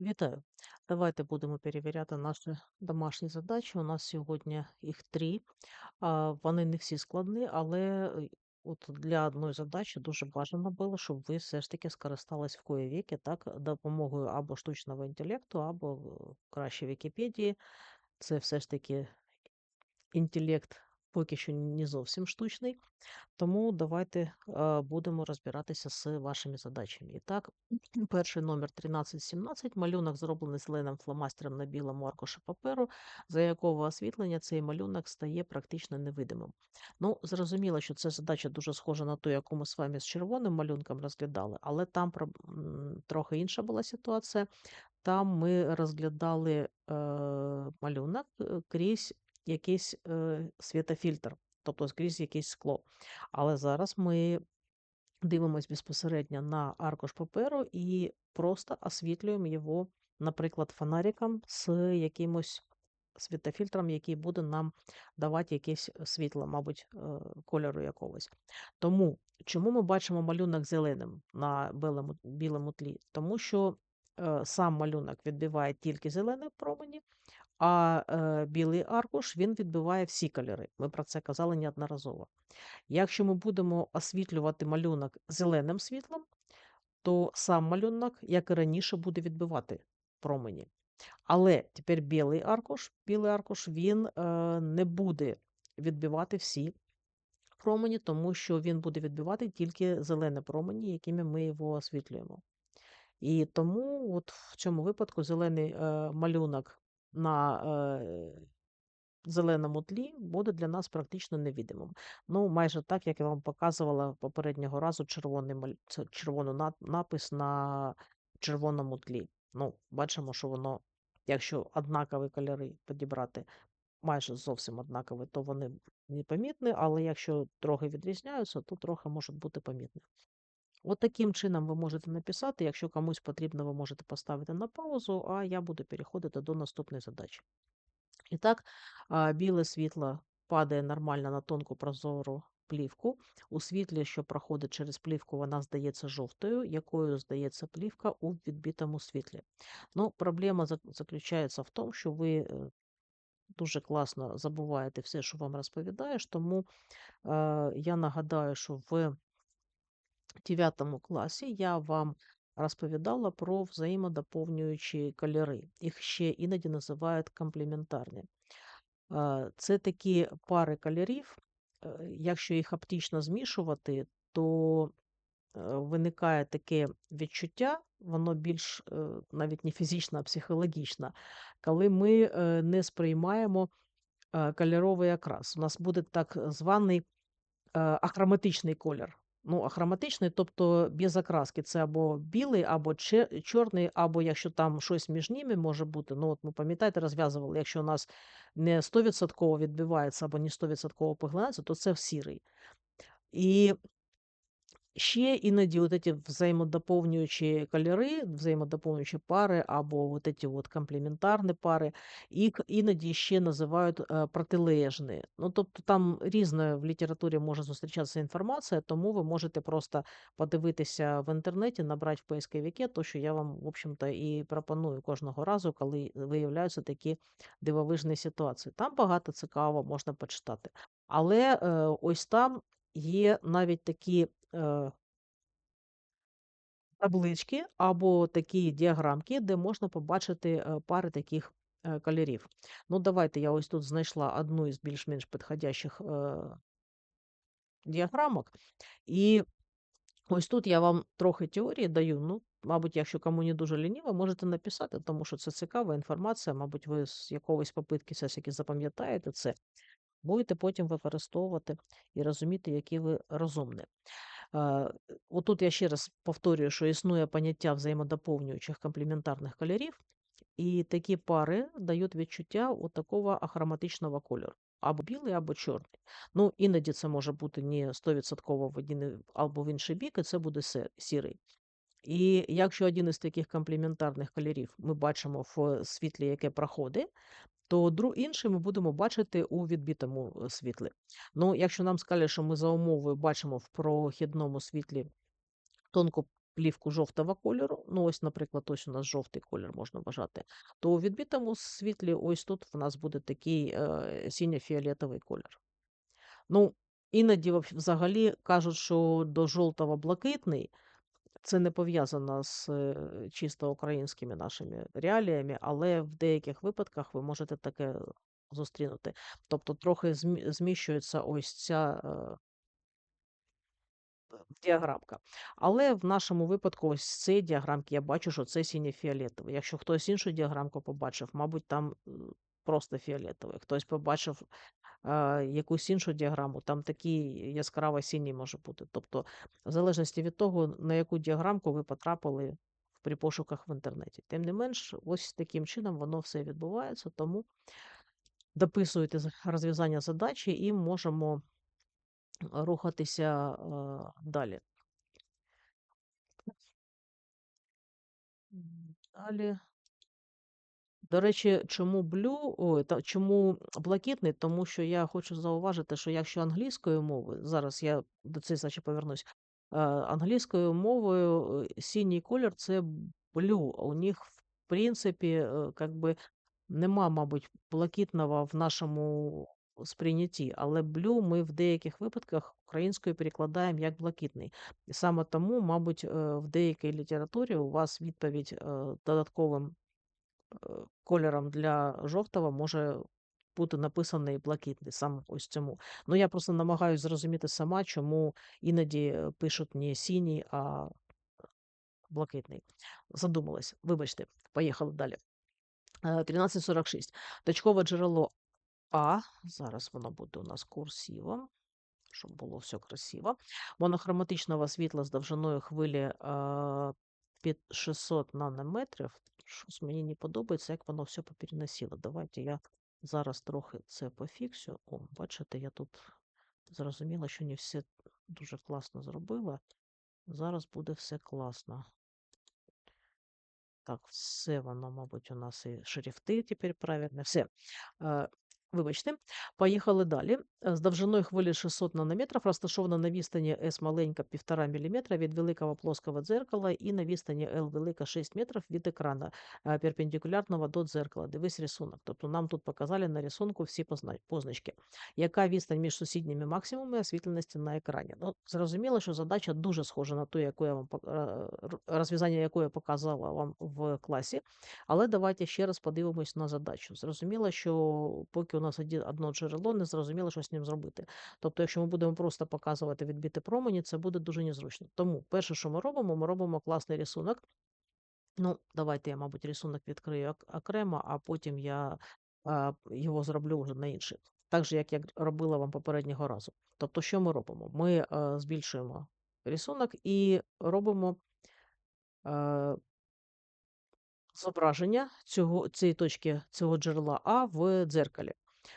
Вітаю! Давайте будемо перевіряти наші домашні задачі. У нас сьогодні їх три. Вони не всі складні, але е, от для одної задачі дуже бажано було, щоб ви все ж таки скористались в кої віки так, допомогою або штучного інтелекту, або е, краще Вікіпедії. Це все ж таки інтелект поки що не зовсім штучний. Тому давайте будемо розбиратися з вашими задачами. І так, перший номер 1317. Малюнок зроблений зеленим фломастером на білому аркуші паперу, за якого освітлення цей малюнок стає практично невидимим. Ну, зрозуміло, що ця задача дуже схожа на ту, яку ми з вами з червоним малюнком розглядали, але там трохи інша була ситуація. Там ми розглядали е, малюнок е, крізь якийсь е, світофільтр, тобто скрізь якесь скло. Але зараз ми дивимось безпосередньо на аркуш паперу і просто освітлюємо його, наприклад, фонариком з якимось світофільтром, який буде нам давати якесь світло, мабуть, е, кольору якогось. Тому чому ми бачимо малюнок зеленим на білому, білому тлі? Тому що е, сам малюнок відбиває тільки зелені промені, а е, білий аркуш він відбиває всі кольори. Ми про це казали неодноразово. Якщо ми будемо освітлювати малюнок зеленим світлом, то сам малюнок, як і раніше, буде відбивати промені. Але тепер білий аркуш, білий аркуш він е, не буде відбивати всі промені, тому що він буде відбивати тільки зелені промені, якими ми його освітлюємо. І тому от в цьому випадку зелений е, малюнок на е, зеленому тлі буде для нас практично невидимим. Ну, майже так, як я вам показувала попереднього разу червоний червоний напис на червоному тлі. Ну, бачимо, що воно, якщо однакові кольори підібрати, майже зовсім однакові, то вони непомітні, але якщо трохи відрізняються, то трохи можуть бути помітні. От таким чином ви можете написати. Якщо комусь потрібно, ви можете поставити на паузу, а я буду переходити до наступної задачі. І так, біле світло падає нормально на тонку прозору плівку. У світлі, що проходить через плівку, вона здається жовтою, якою здається плівка у відбитому світлі. Ну, проблема заключається в тому, що ви е, дуже класно забуваєте все, що вам розповідаєш, тому е, я нагадаю, що в 9 класі я вам розповідала про взаємодоповнюючі кольори. Їх ще іноді називають комплементарні. Це такі пари кольорів. Якщо їх оптично змішувати, то виникає таке відчуття, воно більш е, навіть не фізично, а психологічно, коли ми е, не сприймаємо е, кольоровий окрас. У нас буде так званий ахроматичний колір. Ну, ахроматичний, тобто без окраски. Це або білий, або чорний, або якщо там щось між ними може бути. Ну, от ми пам'ятаєте, розв'язували, якщо у нас не 100% відбивається або не 100% поглинається, то це сірий. І Ще іноді от эти взаємодоповнюючі кольори, взаємодоповнюючі пари або от эти от комплементарні пари, їх іноді ще називають е, протилежні. Ну, тобто там різна в літературі може зустрічатися інформація, тому ви можете просто подивитися в інтернеті, набрати в поисковике, то, що я вам, в общем-то, і пропоную кожного разу, коли виявляються такі дивовижні ситуації. Там багато цікавого можна почитати. Але е, ось там є навіть такі е, таблички або такі діаграмки, де можна побачити е, пари таких е, кольорів. Ну, давайте я ось тут знайшла одну із більш-менш підходящих е, діаграмок. І ось тут я вам трохи теорії даю. Ну, мабуть, якщо кому не дуже лініво, можете написати, тому що це цікава інформація. Мабуть, ви з якогось попитки все таки запам'ятаєте це. Будете потім використовувати і розуміти, які ви розумні. Отут я ще раз повторюю, що існує поняття взаємодоповнюючих комплементарних кольорів, і такі пари дають відчуття от такого ахроматичного кольору. Або білий, або чорний. Ну, іноді це може бути не 100% в один або в інший бік, і це буде сірий. І якщо один із таких комплементарних кольорів ми бачимо в світлі, яке проходить, то інший ми будемо бачити у відбитому е, світлі. Ну, якщо нам скажуть, що ми за умовою бачимо в прохідному світлі тонку плівку жовтого кольору, ну ось, наприклад, ось у нас жовтий колір можна вважати, то у відбитому світлі ось тут в нас буде такий е, синьо-фіолетовий колір. Ну, іноді взагалі кажуть, що до жовтого-блакитний це не пов'язано з е, чисто українськими нашими реаліями, але в деяких випадках ви можете таке зустрінути. Тобто трохи зміщується ось ця е, діаграмка. Але в нашому випадку, ось цієї діаграмки я бачу, що це синьо-фіолетовий. Якщо хтось іншу діаграмку побачив, мабуть, там е, просто фіолетовий. Хтось побачив а, якусь іншу діаграму, там такий яскраво синій може бути. Тобто, в залежності від того, на яку діаграмку ви потрапили при пошуках в інтернеті. Тим не менш, ось таким чином воно все відбувається, тому дописуєте розв'язання задачі і можемо рухатися а, далі. Далі. До речі, чому блю, та чому блакитний? Тому що я хочу зауважити, що якщо англійською мовою, зараз я до цієї задачі повернусь, е, англійською мовою е, синій колір це блю. У них, в принципі, е, нема, мабуть, блакитного в нашому сприйнятті, але блю ми в деяких випадках українською перекладаємо як блакитний. І саме тому, мабуть, е, в деякій літературі у вас відповідь е, додатковим кольором для жовтого може бути написаний блакитний, саме ось цьому. Ну, я просто намагаюся зрозуміти сама, чому іноді е, пишуть не синій, а блакитний. Задумалась. Вибачте, поїхали далі. Е, 1346. Точкове джерело А. Зараз воно буде у нас курсивом, щоб було все красиво. Монохроматичного світла з довжиною хвилі під 600 нанометрів. Щось мені не подобається, як воно все попереносило. Давайте я зараз трохи це пофіксю. О, бачите, я тут зрозуміла, що не все дуже класно зробила. Зараз буде все класно. Так, все воно, мабуть, у нас і шрифти тепер правильно. Все. Вибачте, поїхали далі. З довжиною хвилі 600 нанометрів розташована на відстані S маленька 1,5 мм від великого плоского дзеркала і на відстані L велика 6 метрів від екрана е, перпендикулярного до дзеркала. Дивись рисунок. Тобто нам тут показали на рисунку всі позначки. Яка відстань між сусідніми максимумами освітленості на екрані? Ну, зрозуміло, що задача дуже схожа на ту, яку я вам е, розв'язання яку я показала вам в класі. Але давайте ще раз подивимось на задачу. Зрозуміло, що поки у нас одно джерело, не зрозуміло, що з ним зробити. Тобто, якщо ми будемо просто показувати відбити промені, це буде дуже незручно. Тому перше, що ми робимо, ми робимо класний рисунок. Ну, давайте я, мабуть, рисунок відкрию окремо, а потім я його зроблю вже на інший. Так же, як я робила вам попереднього разу. Тобто, що ми робимо? Ми е, збільшуємо рисунок і робимо е, зображення цього, цієї точки цього джерела А в дзеркалі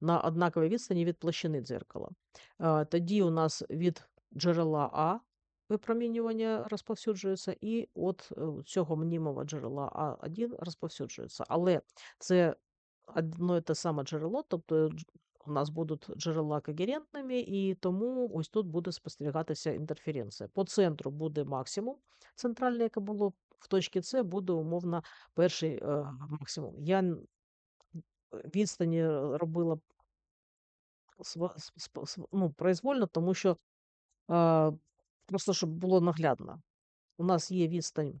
на однаковій відстані від площини дзеркала. Тоді у нас від джерела А випромінювання розповсюджується, і от цього мнімого джерела А1 розповсюджується. Але це одно і те саме джерело, тобто у нас будуть джерела когерентними, і тому ось тут буде спостерігатися інтерференція. По центру буде максимум центральне, яке було в точці С, буде умовно перший е, максимум. Я відстані робила сп- св- ну, произвольно, тому що е, просто щоб було наглядно. У нас є відстань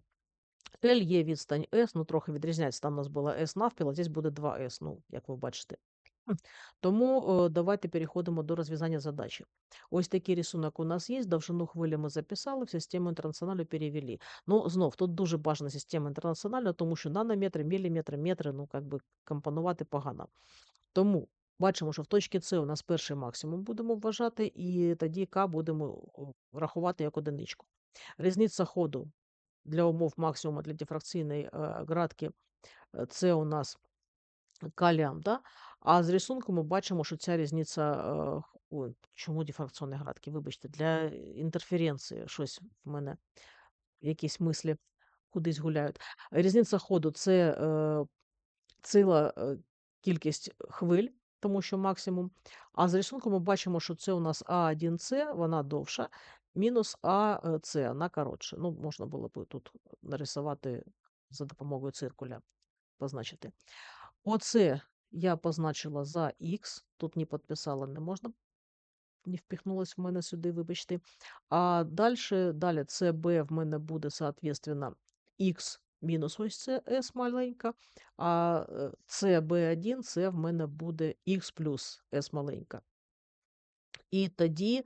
L, є відстань S, ну трохи відрізняється. Там у нас була S навпіл, а здесь буде 2S, ну, як ви бачите. Тому е, давайте переходимо до розв'язання задачі. Ось такий рисунок у нас є. Довжину хвилі ми записали, в систему інтернаціоналю перевели. Ну, знов, тут дуже бажана система інтернаціоналю, тому що нанометри, міліметри, метри, ну, як би компонувати погано. Тому бачимо, що в точці С у нас перший максимум будемо вважати, і тоді К будемо рахувати як одиничку. Різниця ходу для умов максимуму для дифракційної е, градки це у нас каліам, да? А з рисунку ми бачимо, що ця різниця, е, ой, чому дифракційні градки, вибачте, для інтерференції щось в мене, якісь мислі кудись гуляють. Різниця ходу це е, ціла е, кількість хвиль, тому що максимум. А з рисунку ми бачимо, що це у нас А1С, вона довша, мінус А, е, вона коротше. Ну, можна було б тут нарисувати за допомогою циркуля, позначити. Оце я позначила за Х, тут не підписала, не можна, не впіхнулось в мене сюди, вибачте. А дальше, далі CB в мене буде, соответственно, Х мінус ось це S маленька, а е, CB1 це в мене буде Х плюс S маленька. І тоді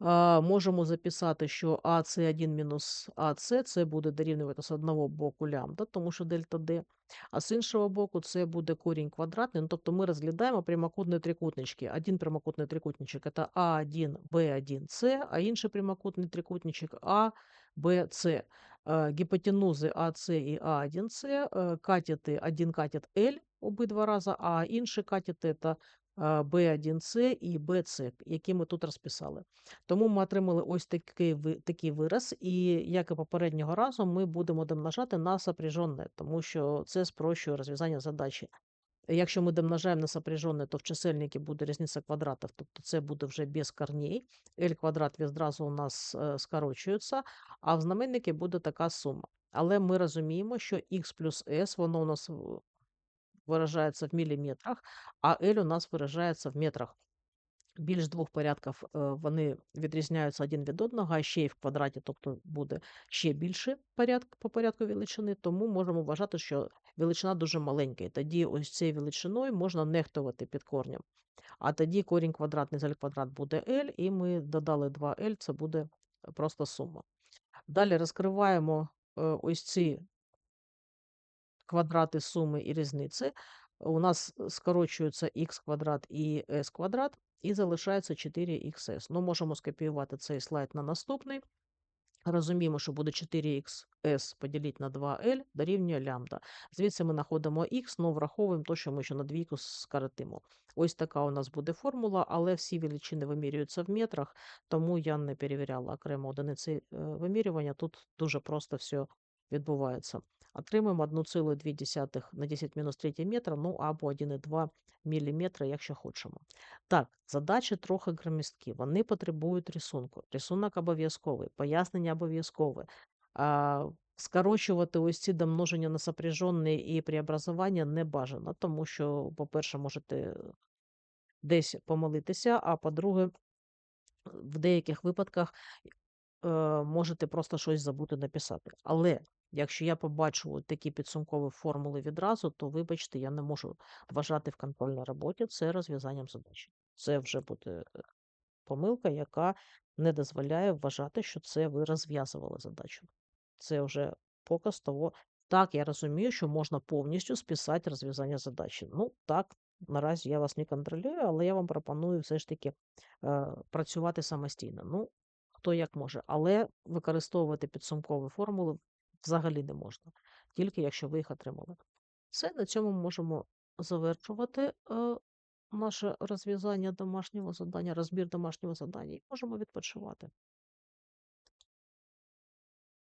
можемо записати, що АС1 мінус АС це буде дорівнювати з одного боку лямбда, тому що дельта D, а з іншого боку це буде корінь квадратний. Ну, тобто ми розглядаємо прямокутні трикутнички. Один прямокутний трикутничок – це А1, Б1, С, а інший прямокутний трикутничок А, Б, С. Гіпотенузи АС і А1С, е, катети, один катет L обидва рази, а інший катет – це B1C і BC, які ми тут розписали. Тому ми отримали ось такий такий вираз, і як і попереднього разу, ми будемо домножати на сопряжене, тому що це спрощує розв'язання задачі. Якщо ми домножаємо на сопряжене, то в чисельнику буде різниця квадратів, тобто це буде вже без корней. L квадрат відразу у нас е, скорочується, а в знаменнику буде така сума. Але ми розуміємо, що x плюс s, воно у нас виражається в міліметрах, а L у нас виражається в метрах. Більш двох порядків е, вони відрізняються один від одного, а ще й в квадраті, тобто буде ще більше порядк, по порядку величини, тому можемо вважати, що величина дуже маленька. І тоді ось цією величиною можна нехтувати під корнем. А тоді корінь квадратний з L квадрат буде L, і ми додали 2L, це буде просто сума. Далі розкриваємо е, ось ці квадрати суми і різниці, у нас скорочується х квадрат і s квадрат, і залишається 4xs. Ну, можемо скопіювати цей слайд на наступний. Розуміємо, що буде 4х поділити на 2L дорівнює лямбда. Звідси ми знаходимо х, але враховуємо те, що ми ще на двійку скоротимо. Ось така у нас буде формула, але всі величини вимірюються в метрах, тому я не перевіряла окремо одиниці е, вимірювання. Тут дуже просто все відбувається. Отримаємо 1,2 на 10 мінус 3 метра, ну або 1,2 мм, якщо хочемо. Так, задачі трохи громісткі, вони потребують рисунку. Рисунок обов'язковий, пояснення обов'язкове. Скорочувати ось ці домноження на сопряжені і преобразування не бажано, тому що, по-перше, можете десь помилитися, а по-друге, в деяких випадках е, можете просто щось забути написати. Але Якщо я побачу такі підсумкові формули відразу, то, вибачте, я не можу вважати в контрольній роботі це розв'язанням задачі. Це вже буде е, помилка, яка не дозволяє вважати, що це ви розв'язували задачу. Це вже показ того. Так, я розумію, що можна повністю списати розв'язання задачі. Ну, так, наразі я вас не контролюю, але я вам пропоную все ж таки е, працювати самостійно. Ну, хто як може, але використовувати підсумкові формули взагалі не можна, тільки якщо ви їх отримали. Все, на цьому можемо завершувати е, наше розв'язання домашнього завдання, розбір домашнього завдання і можемо відпочивати.